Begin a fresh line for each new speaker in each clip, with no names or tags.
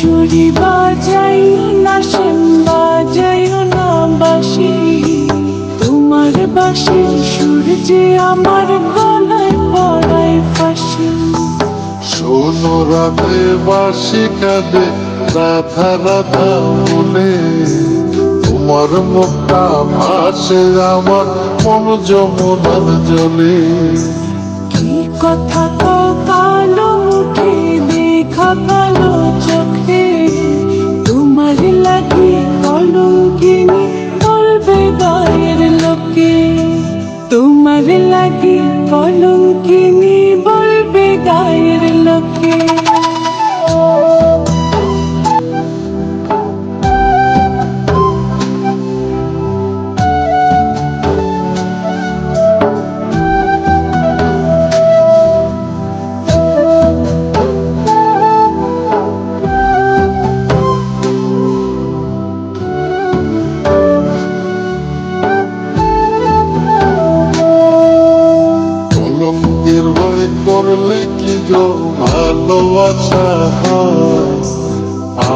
বাঁশুরি বাজাই না শ্যাম বাজাই না বাঁশি তোমার বাঁশির সুর যে আমার গলায় পড়ায় ফাঁসি।
শোনো রাতে বাঁশি কাঁদে রাধা রাধা বলে তোমার মুখটা ভাসে আমার মন যমুনার জলে।
কি কথা তো কালো মুখে দেখা কালো লাগে কলঙ্কিনী বলবে গায়ের লোকে।
ভালোবাসা হয়।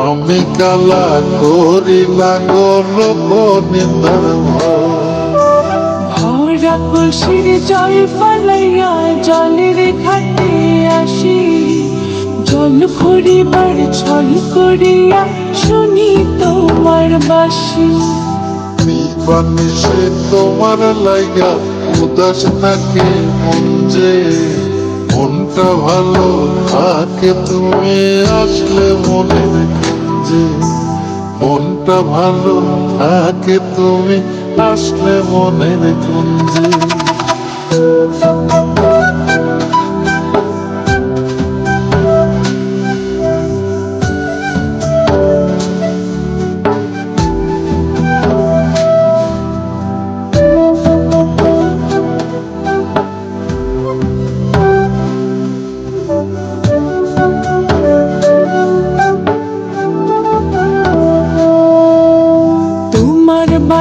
আমি কালা করি নিন্দার ভয়
ভরা জল ফালাইয়া জলের ঘাটে আসি। জল করিবার ছল করিয়া শুনি তোমার বাসি।
তোমার লাইগা উদাস থাকে মন যে। মনটা ভালো থাকে তুমি আসলে মনে যে মনটা ভালো থাকে তুমি আসলে মনের কুঞ্জে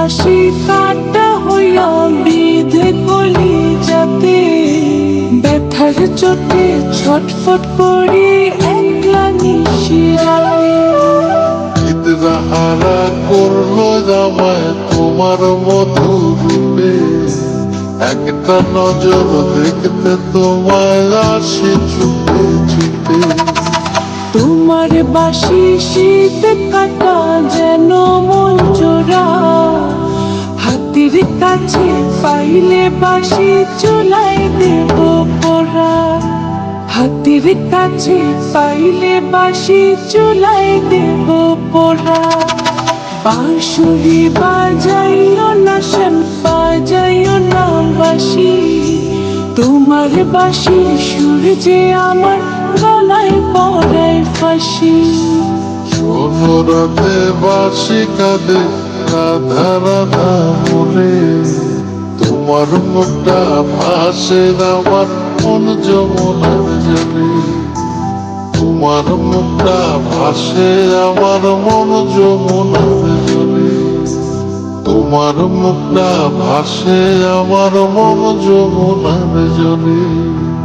তোমার বাসি কাটা হইয়া বিধে কলি যাতে। ব্যথার চোটে ছটফট করি একলা নিশিরাতে।
হারা করল জামায় তোমার মধু রূপে একটা নজর দেখতে তোমায় আসি ছুটে ছুটে।
তোমার বাসি শীত কাটা কাছে পাইলে বাসি চুলাই দেব পোড়া। হাতির কাছে পাইলে বাসি চুলাই দেব পোড়া। বাঁশুরি বাজাইও না, শ্যাম বাজাইও না বাসি তোমার বাসি সুর যে আমার গলায় পড়ায় ফাঁসি
রাতে বাসি কাঁদে রাধা রাধা মনে তোমার মুখটা ভাসে আমার মন যমুনার জলে। তোমার মুখটা ভাসে আমার মন যমুনার জলে। তোমার মুখটা ভাসে আমার মন যমুনার জলে।